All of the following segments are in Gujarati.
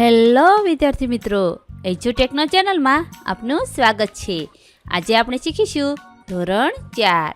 હેલો વિદ્યાર્થી મિત્રો એજ્યુટેકનો ચેનલમાં આપનું સ્વાગત છે. આજે આપણે શીખીશું ધોરણ ચાર,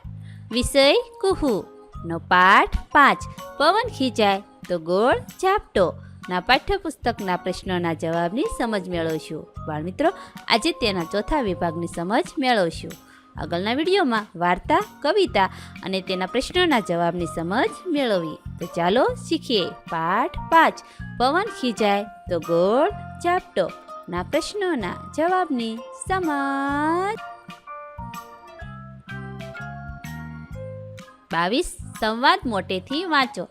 વિષય કુહુ. નો પાઠ પાંચ, પવન ખીચાય તો ગોળ ઝાપટો. ના પાઠ્યપુસ્તકના પ્રશ્નોના જવાબની સમજ મેળવશું. બાળમિત્રો આજે તેના ચોથા વિભાગની સમજ મેળવશું. આગળના વિડીયોમાં વાર્તા, કવિતા અને તેના પ્રશ્નોના જવાબની સમજ મેળવવી તો ચાલો શીખીએ. પાઠ પાંચ. પવન ખીજાય તો ગોળ ઝાપટો ના પ્રશ્નોના જવાબની સમજ. બાવીસ. સંવાદ મોટેથી વાંચો.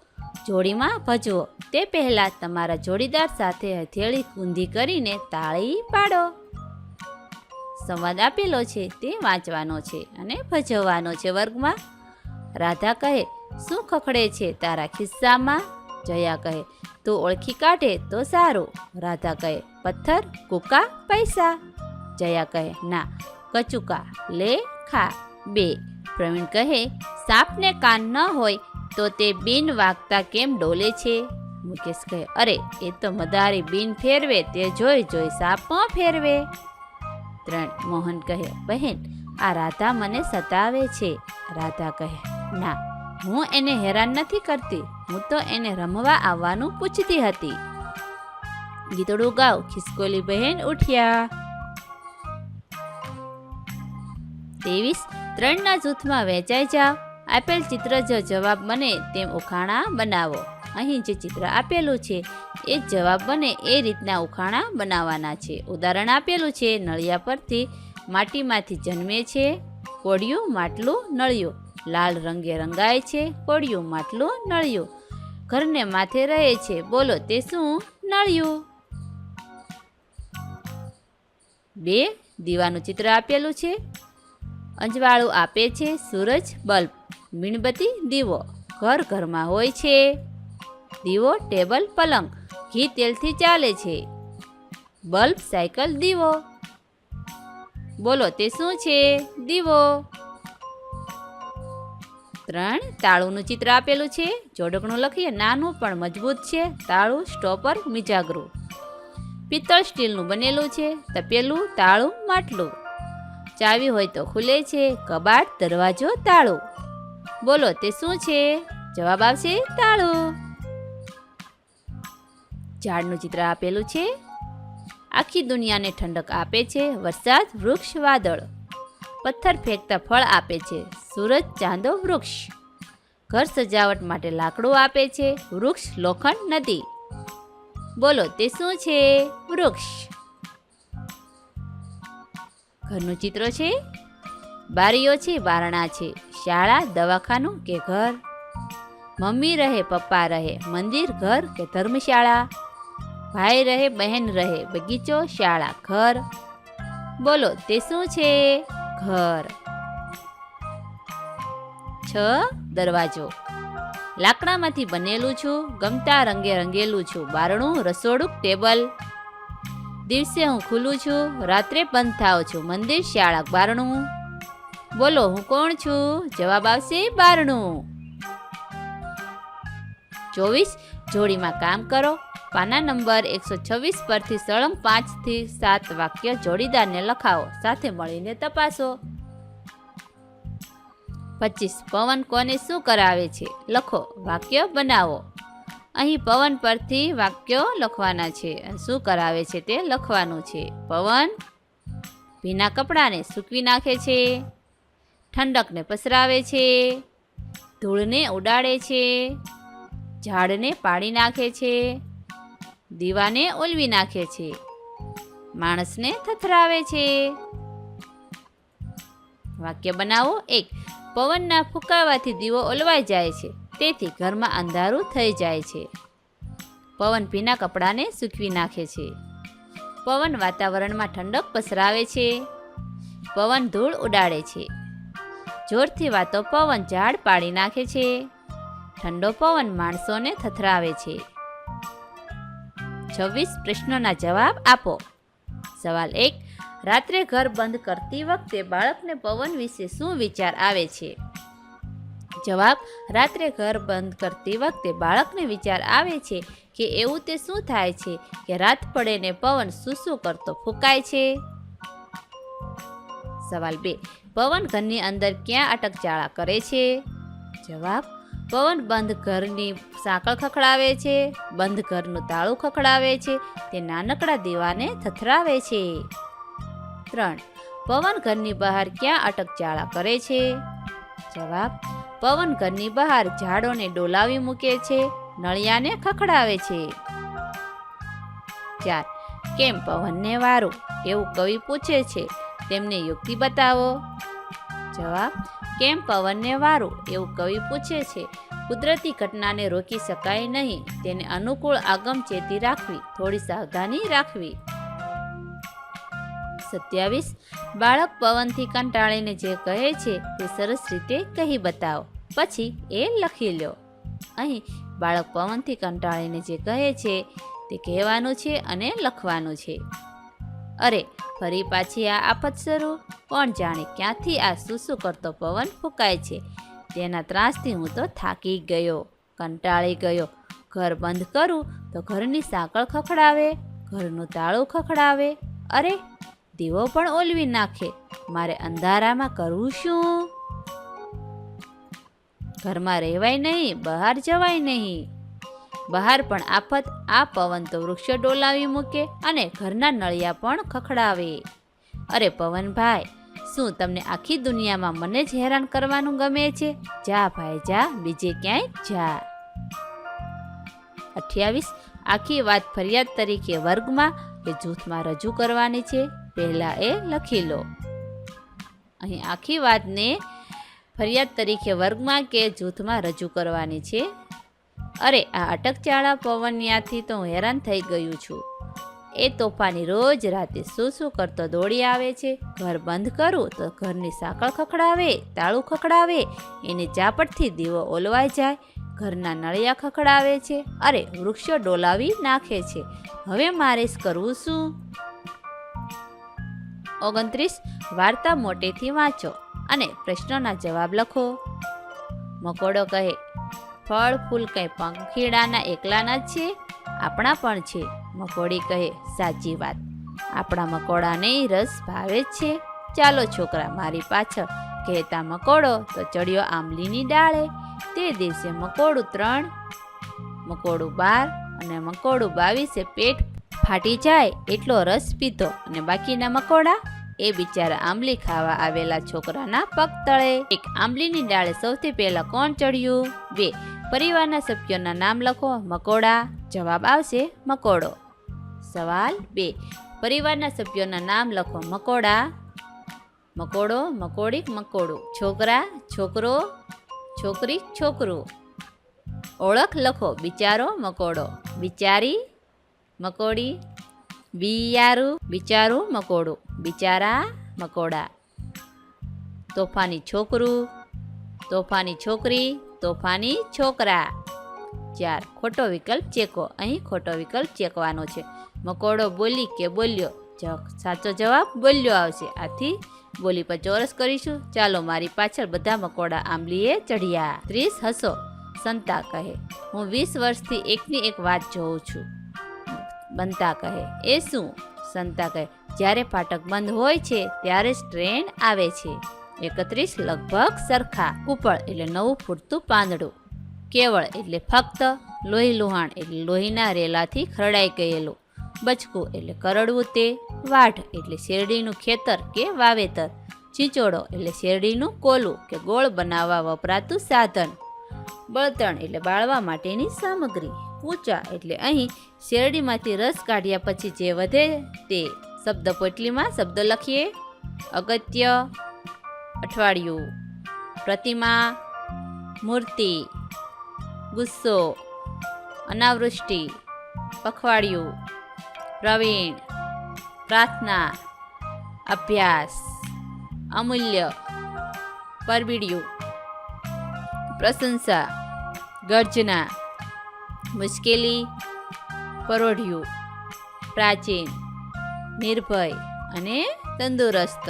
જોડીમાં ભજવો. તે પહેલાં તમારા જોડીદાર સાથે હથેળી ઊંધી કરીને તાળી પાડો. સંવાદ આપેલો છે તે વાંચવાનો છે અને ભજવવાનો છે વર્ગમાં. રાધા કહે, શું ખખડે છે તારા ખિસ્સામાં? જયા કહે, તું ઓળખી કાઢે તો સારું. રાધા કહે, પથ્થર, કુકા, પૈસા? જયા કહે, ના, કચુકા, લે, ખા, બે. પ્રવીણ કહે, સાપને કાન ન હોય તો તે બિન વાગતા કેમ ડોલે છે? મુકેશ કહે, અરે, એ તો મદારી બિન ફેરવે, તે જોઈ જોઈ સાપ ફેરવે. ત્રણ મોહન કહે, બહેન, આ રાધા મને સતાવે છે. રાધા કહે, ના, હું એને હેરાન નથી કરતી. હું તો એને રમવા આવવાનું પૂછતી હતી. ગીતડું ગાવ ખિસકોલી બહેન ઉઠ્યા. ત્રેવીસ ત્રણના જૂથમાં વહેંચાઈ જાઓ. આપેલ ચિત્ર જો જવાબ બને તેમ ઉખાણા બનાવો. અહીં જે ચિત્ર આપેલું છે એ જવાબ બને એ રીતના ઉખાણા બનાવવાના છે. ઉદાહરણ આપેલું છે, નળિયા પરથી માટીમાંથી જન્મે છે કોડિયું માટલું નળિયું. લાલ રંગે રંગાય છે કોડિયું માટલું નળિયું. ઘરને માથે રહે છે, બોલો તે શું? નળિયું. બે, દીવાનું ચિત્ર આપેલું છે. અંજવાળું આપે છે, સૂરજ બલ્બ. મીણબત્તી દીવો. ઘર ઘરમાં હોય છે. દીવો, ટેબલ, પલંગ. ઘી તેલથી ચાલે છે. બલ્બ સાયકલ દીવો. બોલો, તે શું છે? દીવો. ત્રણ તાળુનું ચિત્ર આપેલું છે. જોડકણું લખીએ, નાનું પણ મજબૂત છે. તાળું, સ્ટોપર, મિજાગરું. પિત્તળ સ્ટીલનું બનેલું છે. તપેલું, તાળું, માટલું. ચાવી હોય તો ખુલે છે. કબાટ, દરવાજો, તાળું. બોલો, તે શું છે? જવાબ આવશે, તાળું. ઝાડનું ચિત્ર આપેલું છે. આખી દુનિયાને ઠંડક આપે છે. વરસાદ, વૃક્ષ, વાદળ. પથ્થર ફેંકતા ફળ આપે છે. સૂરજ, ચાંદો, વૃક્ષ. ઘર સજાવટ માટે લાકડું આપે છે. વૃક્ષ, લોખંડ, નદી. બોલો, તે શું છે? વૃક્ષ. ઘરનું ચિત્ર છે? બારીઓ છે બારણા છે. શાળા, દવાખાનું કે ઘર? મમ્મી રહે, પપ્પા રહે. મંદિર, ઘર કે ધર્મશાળા? ભાઈ રહે, બહેન રહે, બગીચો, શાળા, ઘર. બોલો, તે શું છે? ઘર. છ દરવાજો. લાકડામાંથી બનેલું છું, ગમતા રંગે રંગેલું છું, બારણું રસોડું, ટેબલ. દિવસે હું ખુલ્લું છું, રાત્રે બંધ થાવ છું, મંદિર, શાળા, બારણું. બોલો, હું કોણ છું? જવાબ આવશે બારણું. ચોવીસ, જોડીમાં કામ કરો. પાના નંબર એકસો છવ્વીસ પરથી સળંગ પાંચથી સાત વાક્ય જોડીદારને લખાવો. સાથે મળીને તપાસો. પચીસ, પવન કોને શું કરાવે છે? લખો, વાક્ય બનાવો. અહીં પવન પરથી વાક્યો લખવાના છે. શું કરાવે છે તે લખવાનું છે. પવન ભીના કપડાને સૂકવી નાખે છે. ઠંડકને પસરાવે છે. ધૂળને ઉડાડે છે. ઝાડને પાડી નાખે છે. દીવાને ઓલવી નાખે છે. માણસને થથરાવે છે. વાક્ય બનાવો એક. પવનના ફૂંકાવાથી દીવો ઓલવાઈ જાય છે. તેથી ઘરમાં અંધારું થઈ જાય છે. પવન ભીના કપડાને સૂકવી નાખે છે. પવન વાતાવરણમાં ઠંડક પસરાવે છે. પવન ધૂળ ઉડાડે છે. જોરથી વાતો પવન ઝાડ પાડી નાખે છે. ઠંડો પવન માણસોને થથરાવે છે. છવ્વીસ પ્રશ્નોના જવાબ આપો. સવાલ એક, રાત્રે ઘર બંધ કરતી વખતે બાળકને પવન વિશે શું વિચાર આવે છે? જવાબ, રાત્રે ઘર બંધ કરતી વખતે બાળકને વિચાર આવે છે કે એવું તે શું થાય છે કે રાત પડે ને પવન શું કરતો ફૂંકાય છે? સવાલ બે, પવન ઘરની અંદર ક્યાં અટકચાળા કરે છે? જવાબ પવન બંધ ઘરની સાંકળ ખખડાવે છે, બંધ ઘરનું તાળું ખખડાવે છે, તે નાનકડા દીવાને થથરાવે છે. ત્રણ, પવન ઘરની બહાર ક્યાં અટકચાળા કરે છે? જવાબ, પવન ઘરની બહાર ઝાડોને ડોલાવી મૂકે છે, નળિયાને ખખડાવે છે. ચાર, કેમ પવનને વારું? એવું કવિ પૂછે છે, તેમને યુક્તિ બતાવો. જવાબ કેમ પવનને વારો? એવું કવિ પૂછે છે, કુદરતી ઘટનાને રોકી શકાય નહીં. તેને અનુકૂળ આગમ ચેતી રાખવી, થોડી સાવધાની રાખવી. સત્યાવીસ, બાળક પવનથી કંટાળીને જે કહે છે, તે સરસ રીતે કહી બતાવો. પછી એ લખી લો. અહીં બાળક પવનથી કંટાળીને જે કહે છે, તે કહેવાનું છે અને લખવાનું છે. અરે, ફરી પાછી આ આફત શરૂ? કોણ જાણે ક્યાંથી આ સુસુ કરતો પવન ફૂંકાય છે? તેના ત્રાસથી હું તો થાકી ગયો, કંટાળી ગયો. ઘર બંધ કરું તો ઘરની સાંકળ ખખડાવે, ઘરનું તાળું ખખડાવે. અરે, દીવો પણ ઓલવી નાખે. મારે અંધારામાં કરવું શું? ઘરમાં રહેવાય નહીં, બહાર જવાય નહીં. બહાર પણ આફત, આ પવન તો વૃક્ષો ડોલાવી મૂકે અને ઘરના નળિયા પણ ખખડાવે. અરે પવનભાઈ, શું તમને આખી દુનિયામાં મને જ હેરાન કરવાનું ગમે છે? જા ભાઈ, જા, બીજે ક્યાંય જા. અઠ્યાવીસ, આખી વાત ફરિયાદ તરીકે વર્ગમાં કે જૂથમાં રજૂ કરવાની છે? પહેલાં એ લખી લો. અહીં આખી વાતને ફરિયાદ તરીકે વર્ગમાં કે જૂથમાં રજૂ કરવાની છે? અરે, આ અટકચાળા પવનિયાથી તો હું હેરાન થઈ ગયું છું. એ તોફાની રોજ રાતે શું શું કરતો દોડી આવે છે? ઘર બંધ કરું તો ઘરની સાંકળ ખખડાવે, તાળું ખખડાવે, એને ચાપટથી દીવો ઓલવાઈ જાય, ઘરના નળિયા ખખડાવે છે. અરે, વૃક્ષો ડોલાવી નાખે છે. હવે મારે કરવું શું? ઓગણત્રીસ, વાર્તા મોટેથી વાંચો અને પ્રશ્નોના જવાબ લખો. મકોડો કહે ફળ, ફૂલ કંઈ પંખીડાના એકલાના જ છે આપણા પણ છે મકોડી કહે સાચી વાત. આપણા મકોડાને રસ ભાવે જ છે. ચાલો છોકરા, મારી પાછળ કહેતા મકોડો તો ચડ્યો આંબલીની ડાળે. તે દિવસે મકોડું ત્રણ, મકોડું બાર અને મકોડું બાવીસે પેટ ફાટી જાય એટલો રસ પીતો અને બાકીના મકોડા એ બિચારા આંબલી ખાવા આવેલા છોકરાના પગ તળે એક આંબલીની ડાળે સૌથી પહેલા કોણ ચડ્યું? બે પરિવારના સભ્યોના નામ લખો, મકોડા. જવાબ આવશે મકોડો. સવાલ બે. પરિવારના સભ્યોના નામ લખો, મકોડા. મકોડો, મકોડી, મકોડું. છોકરા, છોકરો, છોકરી, છોકરું. ઓળખ લખો, બિચારો, મકોડો. બિચારી, મકોડી. બિયારું, બિચારું, મકોડું. બિચારા, મકોડા. તોફાની છોકરું, તોફાની છોકરી. તોફાની છોકરા. ચાર, ખોટો વિકલ્પ ચેકો. અહીં ખોટો વિકલ્પ ચેકવાનો છે. મકોડો બોલી કે બોલ્યો? સાચો જવાબ બોલ્યો આવશે. આથી બોલી પર ચોરસ કરીશું. ચાલો મારી પાછળ બધા મકોડા આંબલીએ ચઢ્યા. ત્રીસ, હસો. સંતા કહે, હું વીસ વર્ષથી એકની એક વાત જોઉં છું. બનતા કહે, એ શું? સંતા કહે, જ્યારે ફાટક બંધ હોય છે, ત્યારે જ ટ્રેન આવે છે. એકત્રીસ લગભગ સરખા. કુપળ એટલે નવું ફૂટતું પાંદડું. કેવળ એટલે ફક્ત લોહી લુહાણ એટલે લોહીના રેલાથી ખરડાઈ ગયેલું. બચકું એટલે કરડવું તે. વાઢ એટલે શેરડીનું ખેતર કે વાવેતર. ચીચોડો એટલે શેરડીનું કોલું કે ગોળ બનાવવા વપરાતું સાધન. બળતણ એટલે બાળવા માટેની સામગ્રી. ઊંચા એટલે અહીં શેરડીમાંથી રસ કાઢ્યા પછી જે વધે તે. શબ્દ પોટલીમાં શબ્દ લખીએ. અગત્ય અઠવાડિયું. પ્રતિમા, મૂર્તિ, ગુસ્સો, અનાવૃષ્ટિ, પખવાડિયું, પ્રવીણ, પ્રાર્થના, અભ્યાસ, અમૂલ્ય, પરબીડિયું, પ્રશંસા, ગર્જના, મુશ્કેલી, પરોઢિયું, પ્રાચીન, નિર્ભય અને તંદુરસ્ત.